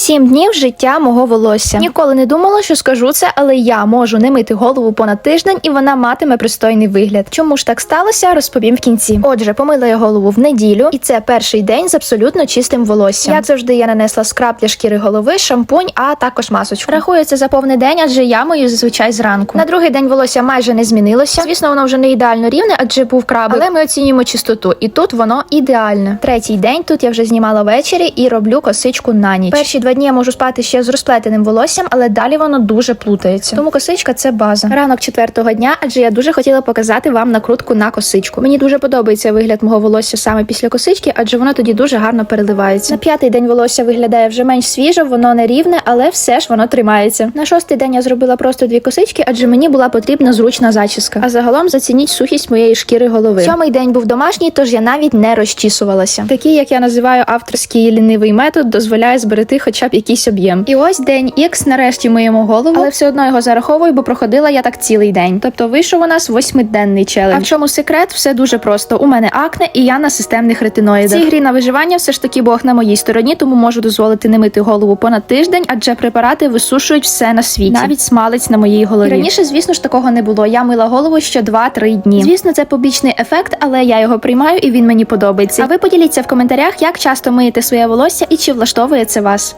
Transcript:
Сім днів життя мого волосся. Ніколи не думала, що скажу це, але я можу не мити голову понад тиждень, і вона матиме пристойний вигляд. Чому ж так сталося, розповім в кінці. Отже, помила я голову в неділю, і це перший день з абсолютно чистим волоссям. Як завжди, я нанесла скраб для шкіри голови, шампунь, а також масочку. Рахується за повний день, адже я мию зазвичай зранку. На другий день волосся майже не змінилося. Звісно, воно вже не ідеально рівне, адже був краб, але ми оцінюємо чистоту, і тут воно ідеальне. Третій день тут я вже знімала ввечері і роблю косичку на ніч. Перші два дні я можу спати ще з розплетеним волоссям, але далі воно дуже плутається. Тому косичка це база. Ранок четвертого дня, адже я дуже хотіла показати вам накрутку на косичку. Мені дуже подобається вигляд мого волосся саме після косички, адже воно тоді дуже гарно переливається. На п'ятий день волосся виглядає вже менш свіже, воно не рівне, але все ж воно тримається. На шостий день я зробила просто дві косички, адже мені була потрібна зручна зачіска. А загалом зацініть сухість моєї шкіри голови. Сьомий день був домашній, тож я навіть не розчісувалася. Такий, як я називаю авторський лінивий метод, дозволяє зберегти хоча б якийсь об'єм. І ось день Х нарешті миємо голову, але все одно його зараховую, бо проходила я так цілий день. Тобто вийшов у нас восьмиденний челендж. А в чому секрет? Все дуже просто. У мене акне і я на системних ретиноїдах. Цій грі на виживання все ж таки Бог на моїй стороні, тому можу дозволити не мити голову понад тиждень, адже препарати висушують все на світі, навіть смалець на моїй голові. І раніше, звісно ж, такого не було. Я мила голову ще 2-3 дні. Звісно, це побічний ефект, але я його приймаю і він мені подобається. А ви поділіться в коментарях, як часто миєте своє волосся і чи влаштовує це вас.